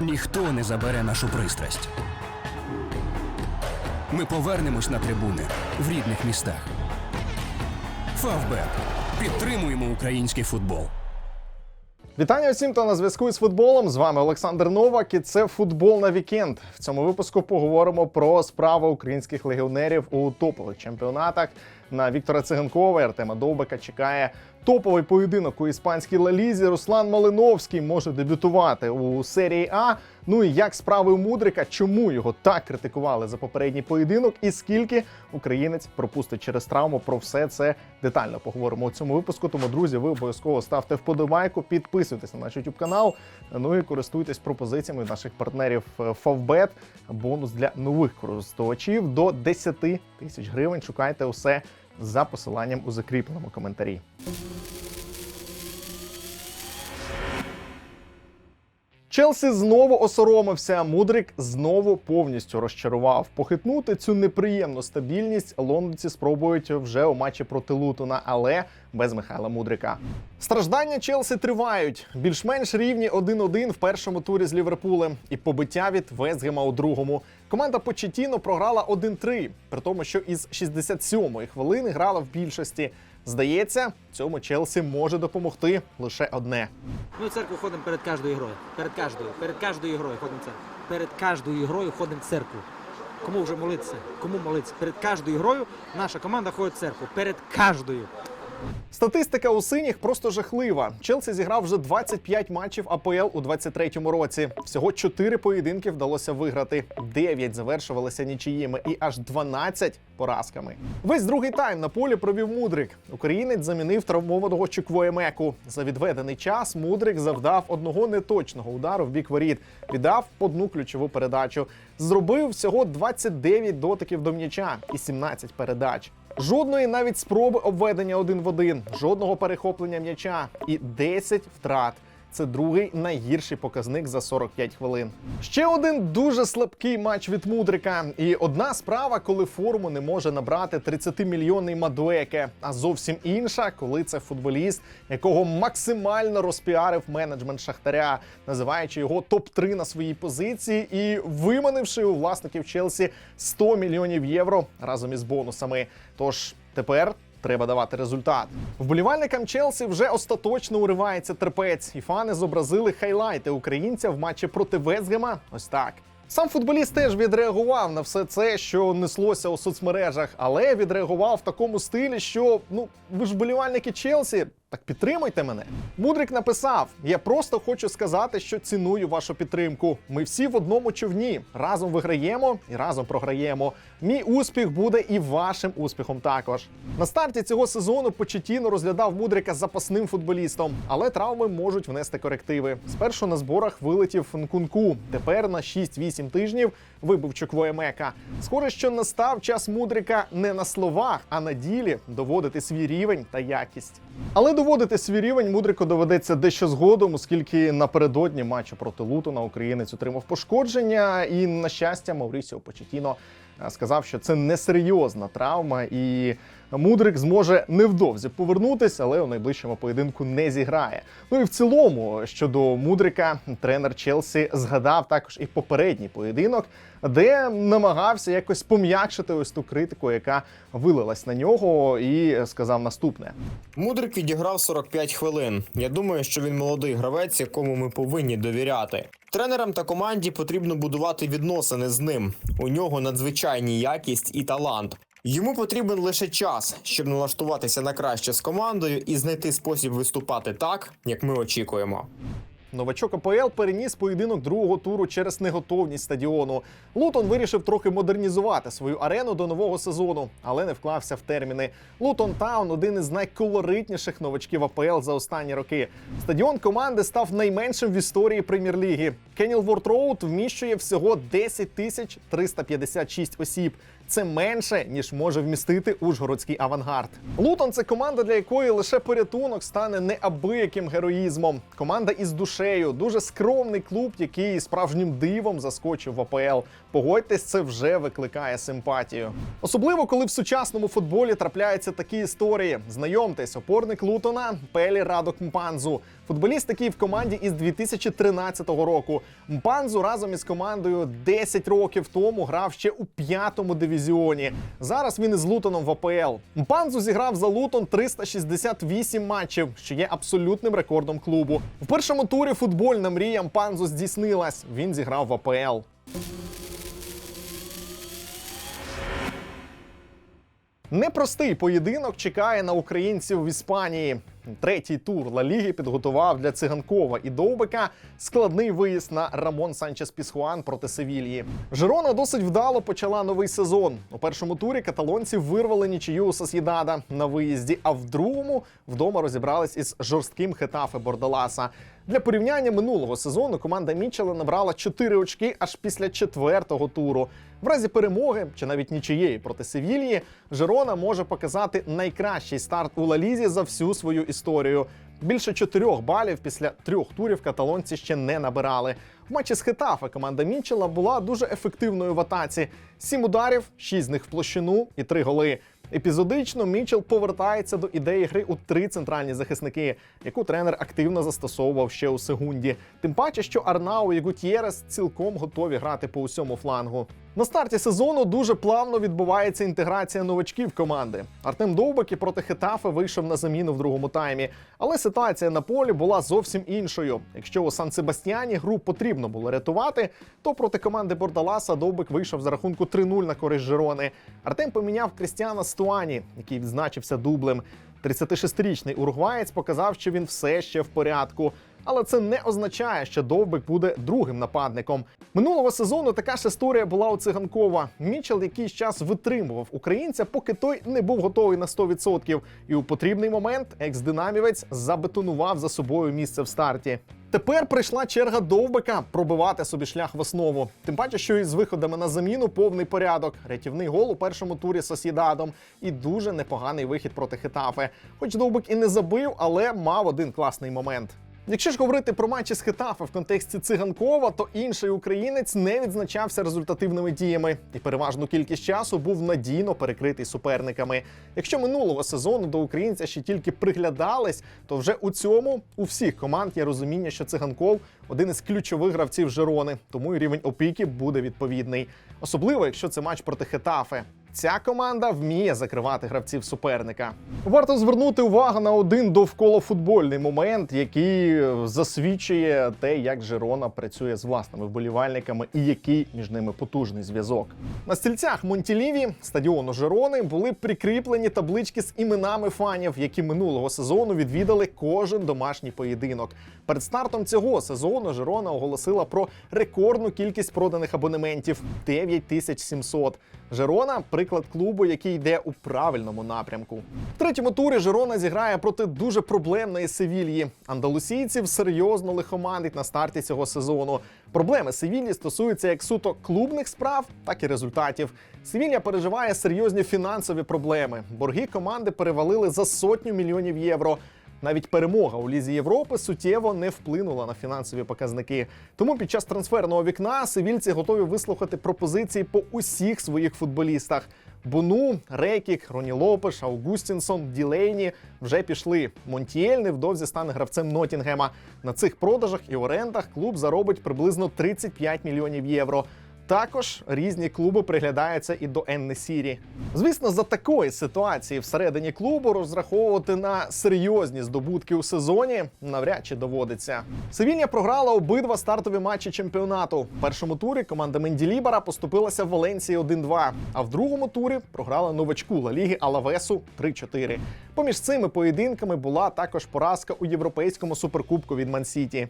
Ніхто не забере нашу пристрасть. Ми повернемось на трибуни в рідних містах. Фавбет. Підтримуємо український футбол. Вітання усім, хто на зв'язку з футболом. З вами Олександр Новак і це футбол на вікенд. В цьому випуску поговоримо про справи українських легіонерів у топових чемпіонатах. На Віктора Циганкова і Артема Довбика чекає топовий поєдинок у іспанській лалізі. Руслан Малиновський може дебютувати у серії А. Ну і як справи у Мудрика, чому його так критикували за попередній поєдинок, і скільки українець пропустить через травму. Про все це детально поговоримо у цьому випуску. Тому, друзі, ви обов'язково ставте вподобайку, підписуйтесь на наш YouTube канал. Ну і користуйтесь пропозиціями наших партнерів е, Favbet. Бонус для нових користувачів до 10 тисяч гривень. Шукайте усе за посиланням у закріпленому коментарі. Челсі знову осоромився. Мудрик знову повністю розчарував. Похитнути цю неприємну стабільність лондонці спробують вже у матчі проти Лутона, але без Михайла Мудрика. Страждання Челсі тривають. Більш-менш рівні 1-1 в першому турі з Ліверпулем і побиття від Вестгема у другому. Команда Почетіно програла 1-3, при тому, що із 67-ї хвилини грала в більшості. Здається, цьому Челсі може допомогти лише одне. Ми в церкву ходимо перед кожною грою. Перед кожною, перед кожною грою ходимо в церкву. Перед кожною грою ходимо церкву. Кому вже молитися? Кому молитися? Перед кожною грою наша команда ходить в церкву. Перед кожною. Статистика у синіх просто жахлива. Челсі зіграв вже 25 матчів АПЛ у 23-му році. Всього 4 поєдинки вдалося виграти. 9 завершувалися нічиїми і аж 12 поразками. Весь другий тайм на полі провів Мудрик. Українець замінив травмованого Чуквоємеку. За відведений час Мудрик завдав одного неточного удару в бік воріт, віддав одну ключову передачу. Зробив всього 29 дотиків до м'яча і 17 передач. Жодної навіть спроби обведення один в один, жодного перехоплення м'яча і 10 втрат. Це другий найгірший показник за 45 хвилин. Ще один дуже слабкий матч від Мудрика. І одна справа, коли форму не може набрати 30-мільйонний Мадуеке, а зовсім інша, коли це футболіст, якого максимально розпіарив менеджмент Шахтаря, називаючи його топ-3 на своїй позиції і виманивши у власників Челсі 100 мільйонів євро разом із бонусами. Тож тепер треба давати результат. Вболівальникам Челсі вже остаточно уривається терпець, і фани зобразили хайлайти українця в матчі проти Вестгема. Ось так. Сам футболіст теж відреагував на все це, що неслося у соцмережах, але відреагував в такому стилі, що ну ви ж вболівальники Челсі. Так підтримуйте мене. Мудрик написав: Я просто хочу сказати, що ціную вашу підтримку. Ми всі в одному човні. Разом виграємо і разом програємо. Мій успіх буде і вашим успіхом також. На старті цього сезону Почетіно розглядав Мудрика запасним футболістом, але травми можуть внести корективи. Спершу на зборах вилетів Нкунку. Тепер на 6-8 тижнів вибив Чуквоємека. Схоже, що настав час Мудрика не на словах, а на ділі доводити свій рівень та якість. Але доводити свій рівень Мудрику доведеться дещо згодом, оскільки напередодні матчу проти Лутона українець отримав пошкодження, і на щастя, Маурісіо Почетіно сказав, що це несерйозна травма, і Мудрик зможе невдовзі повернутися, але у найближчому поєдинку не зіграє. Ну і в цілому щодо Мудрика, тренер Челсі згадав також і попередній поєдинок, де намагався якось пом'якшити ось ту критику, яка вилилась на нього, і сказав наступне. Мудрик відіграв 45 хвилин. Я думаю, що він молодий гравець, якому ми повинні довіряти. Тренерам та команді потрібно будувати відносини з ним. У нього надзвичайні якість і талант. Йому потрібен лише час, щоб налаштуватися на краще з командою і знайти спосіб виступати так, як ми очікуємо. Новачок АПЛ переніс поєдинок другого туру через неготовність стадіону. Лутон вирішив трохи модернізувати свою арену до нового сезону, але не вклався в терміни. Лутон Таун один із найколоритніших новачків АПЛ за останні роки. Стадіон команди став найменшим в історії прем'єр-ліги. Кенілворд Роуд вміщує всього 10 тисяч 356 осіб. Це менше ніж може вмістити Ужгородський авангард. Лутон це команда, для якої лише порятунок стане неабияким героїзмом. Команда із душею, дуже скромний клуб, який справжнім дивом заскочив в АПЛ. Погодьтесь, це вже викликає симпатію. Особливо коли в сучасному футболі трапляються такі історії. Знайомтесь, опорник Лутона Пелі Радок Мпанзу. Футболіст, який в команді із 2013 року. Мпанзу разом із командою 10 років тому грав ще у п'ятому дивізіоні. Зараз він із Лутоном в АПЛ. Мпанзу зіграв за Лутон 368 матчів, що є абсолютним рекордом клубу. В першому турі футбольна мрія Мпанзу здійснилась. Він зіграв в АПЛ. Непростий поєдинок чекає на українців в Іспанії. Третій тур Ла Ліги підготував для циганкова і Довбика складний виїзд на Рамон Санчес Пісхуан проти Севільї. Жирона досить вдало почала новий сезон. У першому турі каталонці вирвали нічию у Сосєдада на виїзді, а в другому вдома розібрались із жорстким хетафе Бордаласа. Для порівняння минулого сезону команда Мічела набрала 4 очки аж після четвертого туру. В разі перемоги чи навіть нічиєї проти Севільї, Жирона може показати найкращий старт у Лалізі за всю свою історію. Більше чотирьох балів після трьох турів каталонці ще не набирали. В матчі з Хетафе команда Мічела була дуже ефективною в атаці: сім ударів, шість з них в площину і три голи. Епізодично Мічел повертається до ідеї гри у три центральні захисники, яку тренер активно застосовував ще у секунді. Тим паче, що Арнау і Гутєрес цілком готові грати по усьому флангу. На старті сезону дуже плавно відбувається інтеграція новачків команди. Артем Довбик і проти Хетафи вийшов на заміну в другому таймі. Але ситуація на полі була зовсім іншою. Якщо у Сан Себастьяні гру потрібно було рятувати, то проти команди Бордаласа Довбик вийшов за рахунку 3-0 на користь Жирони. Артем поміняв Крістіана Стуані, який відзначився дублем. 36-річний уругваєць показав, що він все ще в порядку. Але це не означає, що Довбик буде другим нападником. Минулого сезону така ж історія була у циганкова. Мічел якийсь час витримував українця, поки той не був готовий на 100%. І у потрібний момент екс-динамівець забетонував за собою місце в старті. Тепер прийшла черга довбика пробивати собі шлях в основу. Тим паче, що із виходами на заміну повний порядок. Рятівний гол у першому турі Сосідадом і дуже непоганий вихід проти Хетафи. Хоч довбик і не забив, але мав один класний момент. Якщо ж говорити про матчі з Хетафе в контексті циганкова, то інший українець не відзначався результативними діями і переважну кількість часу був надійно перекритий суперниками. Якщо минулого сезону до українця ще тільки приглядались, то вже у цьому у всіх команд є розуміння, що циганков один із ключових гравців Жирони, тому і рівень опіки буде відповідний. Особливо, якщо це матч проти Хетафе. Ця команда вміє закривати гравців суперника. Варто звернути увагу на один довколофутбольний момент, який е, засвідчує те, як Жирона працює з власними вболівальниками і який між ними потужний зв'язок. На стільцях Монтіліві стадіону Жирони були прикріплені таблички з іменами фанів, які минулого сезону відвідали кожен домашній поєдинок. Перед стартом цього сезону Жирона оголосила про рекордну кількість проданих абонементів 9700. Жирона приклад клубу, який йде у правильному напрямку. В третьому турі Жирона зіграє проти дуже проблемної Севільї. Андалусійців серйозно лихоманить на старті цього сезону. Проблеми Севільї стосуються як суто клубних справ, так і результатів. Севілья переживає серйозні фінансові проблеми. Борги команди перевалили за сотню мільйонів євро. Навіть перемога у лізі Європи суттєво не вплинула на фінансові показники. Тому під час трансферного вікна севільці готові вислухати пропозиції по усіх своїх футболістах. Бону, Рекік, Роні Лопеш, Аугустінсон, Ділейні вже пішли. Монтієль невдовзі стане гравцем Нотінгема. На цих продажах і орендах клуб заробить приблизно 35 мільйонів євро. Також різні клуби приглядаються і до Еннесірі. Звісно, за такої ситуації всередині клубу розраховувати на серйозні здобутки у сезоні навряд чи доводиться. Севілья програла обидва стартові матчі чемпіонату. В першому турі команда Менділібара поступилася в Валенції 1-2, а в другому турі програла новачку Ла Ліги Алавесу 3-4. Поміж цими поєдинками була також поразка у європейському суперкубку від Мансіті.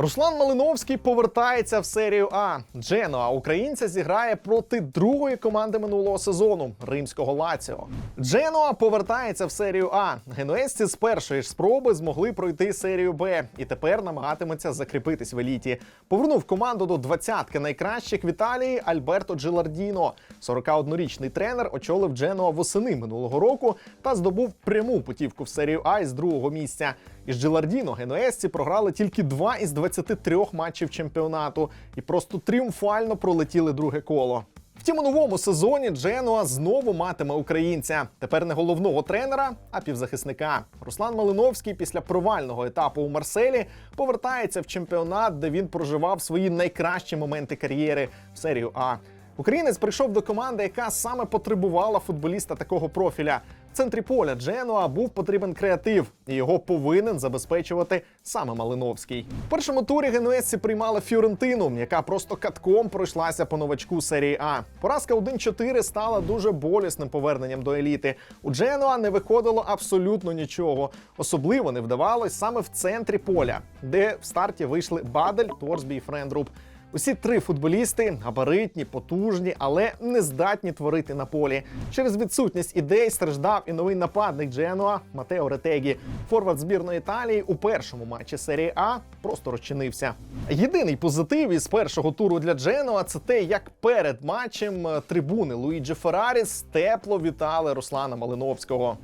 Руслан Малиновський повертається в серію А. Дженуа українця зіграє проти другої команди минулого сезону римського Лаціо. Дженуа повертається в серію А. Генуезці з першої ж спроби змогли пройти серію Б і тепер намагатиметься закріпитись в еліті. Повернув команду до двадцятки найкращих в Італії Альберто Джилардіно. 41-річний тренер очолив Дженуа восени минулого року та здобув пряму путівку в серію А із другого місця. Із Джилардіно генуезці програли тільки два із 23 матчів чемпіонату і просто тріумфально пролетіли друге коло. Втім, у новому сезоні Дженуа знову матиме українця. Тепер не головного тренера, а півзахисника. Руслан Малиновський після провального етапу у Марселі повертається в чемпіонат, де він проживав свої найкращі моменти кар'єри в серію А. Українець прийшов до команди, яка саме потребувала футболіста такого профіля. В центрі поля Дженуа був потрібен креатив, і його повинен забезпечувати саме Малиновський. В першому турі генуезці приймали Фіорентину, яка просто катком пройшлася по новачку серії А. Поразка 1-4 стала дуже болісним поверненням до еліти. У Дженуа не виходило абсолютно нічого. Особливо не вдавалось саме в центрі поля, де в старті вийшли Бадель, Торсбі і Френдруб. Усі три футболісти габаритні, потужні, але не здатні творити на полі. Через відсутність ідей страждав і новий нападник Дженуа Матео Ретегі. Форвард збірної Італії у першому матчі серії А просто розчинився. Єдиний позитив із першого туру для Дженуа це те, як перед матчем трибуни Луїджі Ферраріс тепло вітали Руслана Малиновського.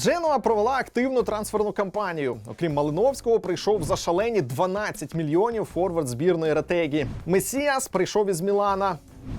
Дженуа провела активну трансферну кампанію. Окрім Малиновського, прийшов за шалені 12 мільйонів форвард збірної Ретегі. Месіас прийшов із Мілана.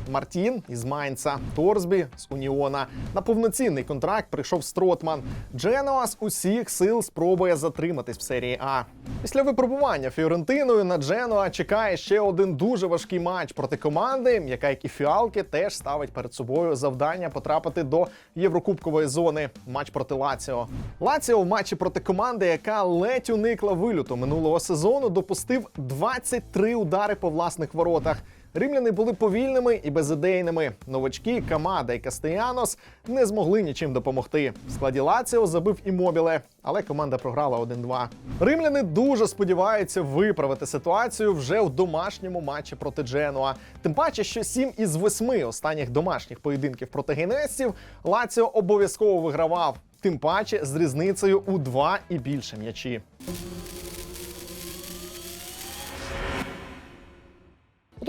Мартін із Майнца, Торсбі з Уніона. На повноцінний контракт прийшов Стротман. Дженуа з усіх сил спробує затриматись в серії А. Після випробування Фіорентиною на Дженуа чекає ще один дуже важкий матч проти команди, яка, як і фіалки, теж ставить перед собою завдання потрапити до Єврокубкової зони. Матч проти Лаціо. Лаціо в матчі проти команди, яка ледь уникла вилюту минулого сезону, допустив 23 удари по власних воротах. Римляни були повільними і безідейними. Новачки Камада і Кастеянос не змогли нічим допомогти. В складі Лаціо забив і Мобіле, але команда програла 1-2. Римляни дуже сподіваються виправити ситуацію вже в домашньому матчі проти Дженуа. Тим паче, що 7 із 8 останніх домашніх поєдинків проти генуезців Лаціо обов'язково вигравав. Тим паче з різницею у 2 і більше м'ячі.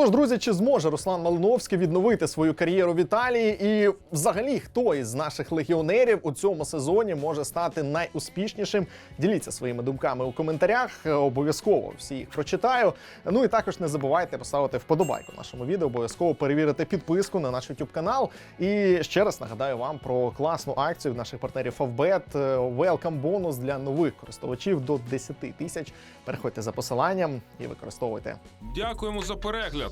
Отож, друзі, чи зможе Руслан Малиновський відновити свою кар'єру в Італії? І взагалі, хто із наших легіонерів у цьому сезоні може стати найуспішнішим? Діліться своїми думками у коментарях. Е, Обов'язково всі їх прочитаю. Ну і також не забувайте поставити вподобайку нашому відео. Обов'язково перевірити підписку на наш YouTube канал. І ще раз нагадаю вам про класну акцію наших партнерів Favbet. Welcome бонус для нових користувачів до 10 тисяч. Переходьте за посиланням і використовуйте. Дякуємо за перегляд.